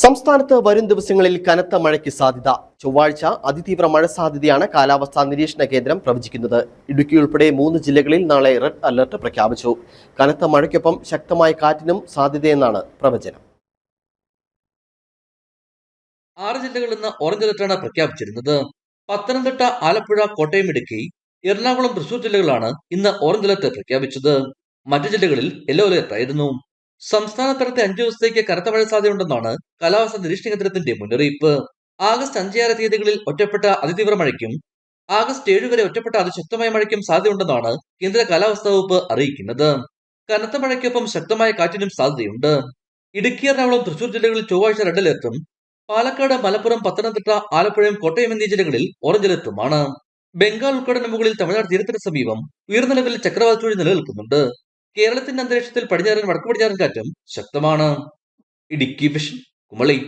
സംസ്ഥാനത്ത് വരും ദിവസങ്ങളിൽ കനത്ത മഴയ്ക്ക് സാധ്യത. ചൊവ്വാഴ്ച അതിതീവ്ര മഴ സാധ്യതയാണ് കാലാവസ്ഥാ നിരീക്ഷണ കേന്ദ്രം പ്രവചിക്കുന്നത്. ഇടുക്കി ഉൾപ്പെടെ മൂന്ന് ജില്ലകളിൽ നാളെ റെഡ് അലർട്ട് പ്രഖ്യാപിച്ചു. കനത്ത മഴയ്ക്കൊപ്പം ശക്തമായ കാറ്റിനും സാധ്യതയെന്നാണ് പ്രവചനം. ആറ് ജില്ലകളിൽ നിന്ന് ഓറഞ്ച് അലർട്ടാണ് പ്രഖ്യാപിച്ചിരുന്നത്. പത്തനംതിട്ട ആലപ്പുഴ കോട്ടയം ഇടുക്കി എറണാകുളം തൃശൂർ ജില്ലകളാണ് ഇന്ന് ഓറഞ്ച് അലർട്ട് പ്രഖ്യാപിച്ചത്. മറ്റു ജില്ലകളിൽ യെല്ലോ അലർട്ട് ആയിരുന്നു സംസ്ഥാന തലത്തെ അഞ്ചു ദിവസത്തേക്ക് കനത്ത മഴ സാധ്യതയുണ്ടെന്നാണ് കാലാവസ്ഥാ നിരീക്ഷണ കേന്ദ്രത്തിന്റെ മുന്നറിയിപ്പ്. ആഗസ്റ്റ് അഞ്ചാറ് തീയതികളിൽ ഒറ്റപ്പെട്ട അതിതീവ്ര മഴയ്ക്കും ആഗസ്റ്റ് ഏഴ് വരെ ഒറ്റപ്പെട്ട അതിശക്തമായ മഴയ്ക്കും സാധ്യതയുണ്ടെന്നാണ് കേന്ദ്ര കാലാവസ്ഥാ വകുപ്പ് അറിയിക്കുന്നത്. കനത്ത മഴയ്ക്കൊപ്പം ശക്തമായ കാറ്റിനും സാധ്യതയുണ്ട്. ഇടുക്കി എറണാകുളം തൃശൂർ ജില്ലകളിൽ ചൊവ്വാഴ്ച റെഡ് അലർട്ടും പാലക്കാട് മലപ്പുറം പത്തനംതിട്ട ആലപ്പുഴയും കോട്ടയം എന്നീ ജില്ലകളിൽ ഓറഞ്ച് അലർട്ടുമാണ്. ബംഗാൾ ഉൾക്കടലിന് മുകളിൽ തമിഴ്നാട് തീരത്തിന് സമീപം ഉയർന്ന ലെവലിൽ ചക്രവാത ചുഴി നിലനിൽക്കുന്നുണ്ട്. കേരളത്തിന്റെ അന്തരീക്ഷത്തിൽ പടിഞ്ഞാറൻ വടക്കു പടിഞ്ഞാറൻ കാറ്റും ശക്തമാണ്. ഇടുക്കി വിഷൻ കുമളി